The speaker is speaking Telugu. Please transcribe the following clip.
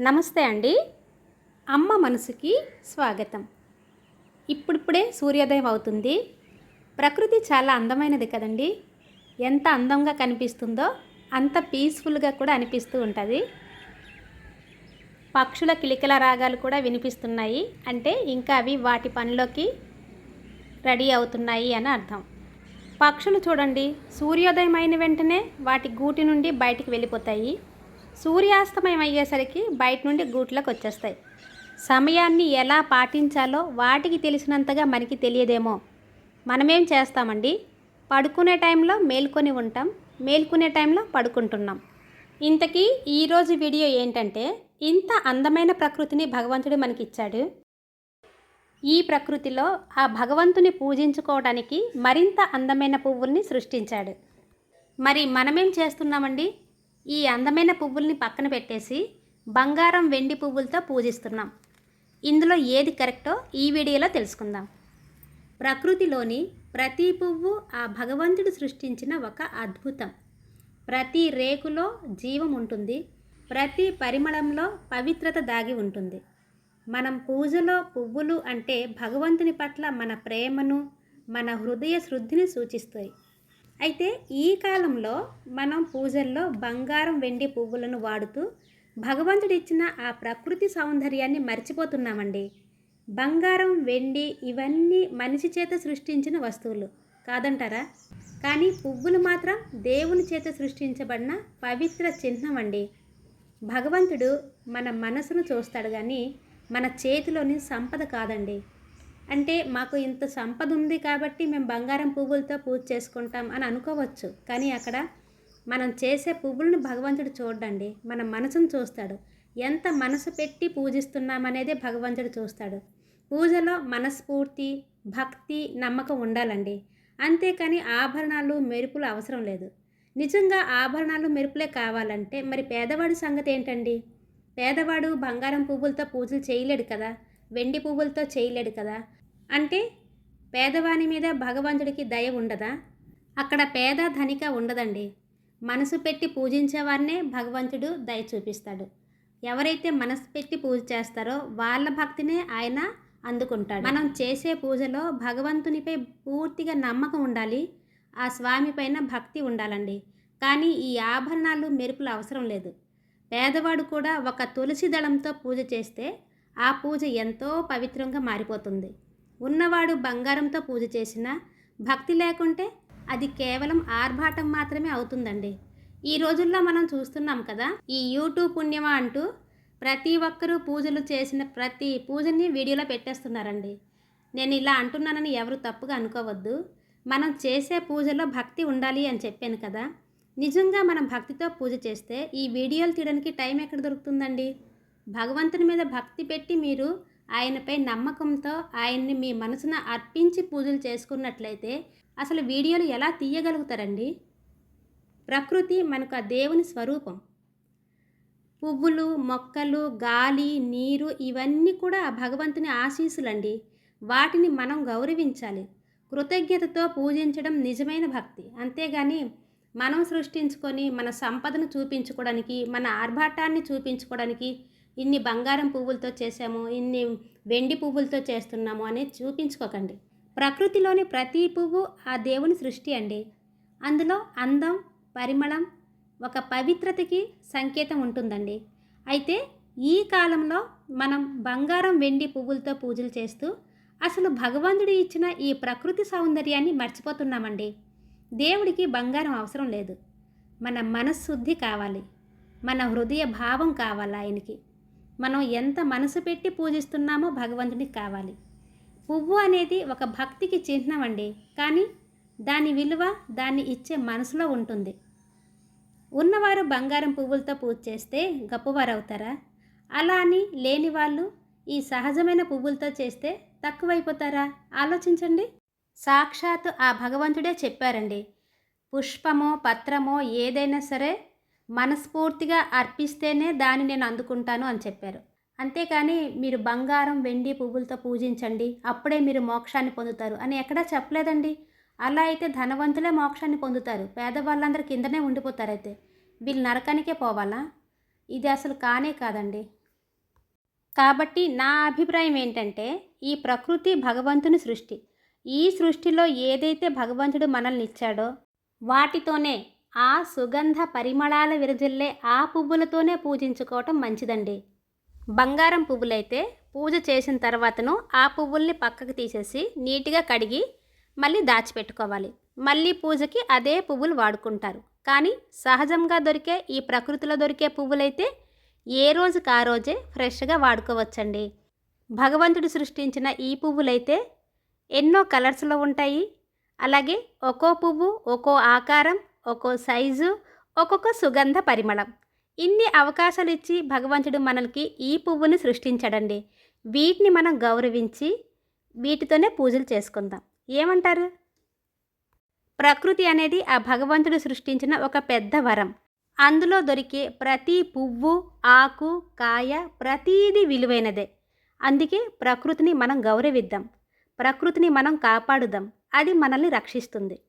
నమస్తే అండి. అమ్మ మనసుకి స్వాగతం. ఇప్పుడిప్పుడే సూర్యోదయం అవుతుంది. ప్రకృతి చాలా అందమైనది కదండి. ఎంత అందంగా కనిపిస్తుందో అంత పీస్ఫుల్గా కూడా అనిపిస్తూ ఉంటుంది. పక్షుల కిలికల రాగాలు కూడా వినిపిస్తున్నాయి. అంటే ఇంకా అవి వాటి పనిలోకి రెడీ అవుతున్నాయి అని అర్థం. పక్షులు చూడండి. సూర్యోదయం అయిన వెంటనే వాటి గూటి నుండి బయటికి వెళ్ళిపోతాయి. సూర్యాస్తమయం అయ్యేసరికి బయట నుండి గూట్లోకి వచ్చేస్తాయి. సమయాన్ని ఎలా పాటించాలో వాటికి తెలిసినంతగా మనకి తెలియదేమో. మనమేం చేస్తామండి? పడుకునే టైంలో మేల్కొని ఉంటాం మేల్కునే టైంలో పడుకుంటున్నాం. ఇంతకీ ఈరోజు వీడియో ఏంటంటే ఇంత అందమైన ప్రకృతిని భగవంతుడు మనకిచ్చాడు. ఈ ప్రకృతిలో ఆ భగవంతుని పూజించుకోవడానికి మరింత అందమైన పువ్వుల్ని సృష్టించాడు. మరి మనమేం చేస్తున్నామండి? ఈ అందమైన పువ్వుల్ని పక్కన పెట్టేసి బంగారం వెండి పువ్వులతో పూజిస్తున్నాం. ఇందులో ఏది కరెక్టో ఈ వీడియోలో తెలుసుకుందాం. ప్రకృతిలోని ప్రతి పువ్వు ఆ భగవంతుడు సృష్టించిన ఒక అద్భుతం. ప్రతి రేకులో జీవం ఉంటుంది. ప్రతి పరిమళంలో పవిత్రత దాగి ఉంటుంది. మనం పూజలో పువ్వులు అంటే భగవంతుని పట్ల మన ప్రేమను మన హృదయ శుద్ధిని సూచిస్తాయి. అయితే ఈ కాలంలో మనం పూజల్లో బంగారం వెండి పువ్వులను వాడుతూ భగవంతుడు ఇచ్చిన ఆ ప్రకృతి సౌందర్యాన్ని మర్చిపోతున్నామండి. బంగారం వెండి ఇవన్నీ మనిషి చేత సృష్టించిన వస్తువులు కాదంటారా? కానీ పువ్వులు మాత్రం దేవుని చేత సృష్టించబడిన పవిత్ర చిహ్నం అండి భగవంతుడు మన మనసును చూస్తాడు కానీ మన చేతిలోని సంపద కాదండి. అంటే మాకు ఇంత సంపద ఉంది కాబట్టి మేము బంగారం పువ్వులతో పూజ చేసుకుంటాం అని అనుకోవచ్చు. కానీ అక్కడ మనం చేసే పువ్వులను భగవంతుడు చూడండి. మన మనసును చూస్తాడు. ఎంత మనసు పెట్టి పూజిస్తున్నామనేదే భగవంతుడు చూస్తాడు. పూజలో మనస్ఫూర్తి భక్తి నమ్మకం ఉండాలండి. అంతేకాని ఆభరణాలు మెరుపులు అవసరం లేదు. నిజంగా ఆభరణాలు మెరుపులే కావాలంటే మరి పేదవాడి సంగతి ఏంటండి? పేదవాడు బంగారం పువ్వులతో పూజలు చేయలేడు కదా. వెండి పువ్వులతో చేయలేడు కదా? అంటే పేదవాని మీద భగవంతుడికి దయ ఉండదా? అక్కడ పేద ధనిక ఉండదండి. మనసు పెట్టి పూజించేవారినే భగవంతుడు దయ చూపిస్తాడు. ఎవరైతే మనసు పెట్టి పూజ చేస్తారో వాళ్ళ భక్తినే ఆయన అందుకుంటాడు. మనం చేసే పూజలో భగవంతునిపై పూర్తిగా నమ్మకం ఉండాలి. ఆ స్వామి పైన భక్తి ఉండాలండి. కానీ ఈ ఆభరణాలు మెరుపులు అవసరం లేదు. పేదవాడు కూడా ఒక తులసి దళంతో పూజ చేస్తే ఆ పూజ ఎంతో పవిత్రంగా మారిపోతుంది. ఉన్నవాడు బంగారంతో పూజ చేసినా భక్తి లేకుంటే అది కేవలం ఆర్భాటం మాత్రమే అవుతుందండి. ఈ రోజుల్లో మనం చూస్తున్నాం కదా ఈ యూట్యూబ్ పుణ్యమా అంటూ ప్రతి ఒక్కరూ పూజలు చేసిన ప్రతి పూజని వీడియోలో పెట్టేస్తున్నారండి. నేను ఇలా అంటున్నానని ఎవరు తప్పుగా అనుకోవద్దు. మనం చేసే పూజలో భక్తి ఉండాలి అని చెప్పాను కదా. నిజంగా మనం భక్తితో పూజ చేస్తే ఈ వీడియోలు తీయడానికి టైం ఎక్కడ దొరుకుతుందండి? భగవంతుని మీద భక్తి పెట్టి మీరు ఆయనపై నమ్మకంతో ఆయన్ని మీ మనసున అర్పించి పూజలు చేసుకున్నట్లయితే అసలు వీడియోలు ఎలా తీయగలుగుతారండి? ప్రకృతి మనకు ఆ దేవుని స్వరూపం. పువ్వులు మొక్కలు గాలి నీరు ఇవన్నీ కూడా ఆ భగవంతుని ఆశీస్సులండి. వాటిని మనం గౌరవించాలి. కృతజ్ఞతతో పూజించడం నిజమైన భక్తి. అంతేగాని మనం సృష్టించుకొని మన సంపదను చూపించుకోవడానికి మన ఆర్భాటాన్ని చూపించుకోవడానికి ఇన్ని బంగారం పువ్వులతో చేసాము ఇన్ని వెండి పువ్వులతో చేస్తున్నాము అనేది చూపించుకోకండి. ప్రకృతిలోని ప్రతి పువ్వు ఆ దేవుని సృష్టి అండి. అందులో అందం పరిమళం ఒక పవిత్రతకి సంకేతం ఉంటుందండి. అయితే ఈ కాలంలో మనం బంగారం వెండి పువ్వులతో పూజలు చేస్తూ అసలు భగవంతుడు ఇచ్చిన ఈ ప్రకృతి సౌందర్యాన్ని మర్చిపోతున్నామండి. దేవుడికి బంగారం అవసరం లేదు. మన మనశుద్ధి కావాలి. మన హృదయ భావం కావాలి ఆయనకి. మనం ఎంత మనసు పెట్టి పూజిస్తున్నామో భగవంతునికి కావాలి. పువ్వు అనేది ఒక భక్తికి చిహ్నం అండి కానీ దాని విలువ దాన్ని ఇచ్చే మనసులో ఉంటుంది. ఉన్నవారు బంగారం పువ్వులతో పూజ చేస్తే గొప్పవారు అవుతారా అలా అని లేని వాళ్ళు ఈ సహజమైన పువ్వులతో చేస్తే తక్కువైపోతారా? ఆలోచించండి. సాక్షాత్ ఆ భగవంతుడే చెప్పారండి. పుష్పమో పత్రమో ఏదైనా సరే మనస్ఫూర్తిగా అర్పిస్తేనే దాన్ని నేను అందుకుంటాను అని చెప్పారు. అంతేకాని మీరు బంగారం వెండి పువ్వులతో పూజించండి. అప్పుడే మీరు మోక్షాన్ని పొందుతారు. అని ఎక్కడా చెప్పలేదండి. అలా అయితే ధనవంతులే మోక్షాన్ని పొందుతారు. పేదవాళ్ళందరూ కిందనే ఉండిపోతారు అయితే. వీళ్ళు నరకానికే పోవాలా? ఇది అసలు కానే కాదండి. కాబట్టి నా అభిప్రాయం ఏంటంటే ఈ ప్రకృతి భగవంతుని సృష్టి. ఈ సృష్టిలో ఏదైతే భగవంతుడు మనల్ని ఇచ్చాడో వాటితోనే ఆ సుగంధ పరిమళాల విరజిల్లే ఆ పువ్వులతోనే పూజించుకోవటం మంచిదండి. బంగారం పువ్వులైతే పూజ చేసిన తర్వాతను ఆ పువ్వుల్ని పక్కకు తీసేసి నీట్గా కడిగి మళ్ళీ దాచిపెట్టుకోవాలి. మళ్ళీ పూజకి అదే పువ్వులు వాడుకుంటారు. కానీ సహజంగా దొరికే ఈ ప్రకృతిలో దొరికే పువ్వులైతే ఏ రోజుకి ఆ రోజే ఫ్రెష్గా వాడుకోవచ్చండి. భగవంతుడు సృష్టించిన ఈ పువ్వులైతే ఎన్నో కలర్స్లో ఉంటాయి. అలాగే ఒక్కో పువ్వు ఒక్కో ఆకారం ఒక్కో సైజు ఒక్కొక్క సుగంధ పరిమళం. ఇన్ని అవకాశాలు ఇచ్చి భగవంతుడు మనల్కి ఈ పువ్వుని సృష్టించాడండి. వీటిని మనం గౌరవించి వీటితోనే పూజలు చేసుకుందాం. ఏమంటారు? ప్రకృతి అనేది ఆ భగవంతుడు సృష్టించిన ఒక పెద్ద వరం. అందులో దొరికే ప్రతి పువ్వు ఆకు కాయ ప్రతీది విలువైనదే. అందుకే ప్రకృతిని మనం గౌరవిద్దాం. ప్రకృతిని మనం కాపాడుదాం. అది మనల్ని రక్షిస్తుంది.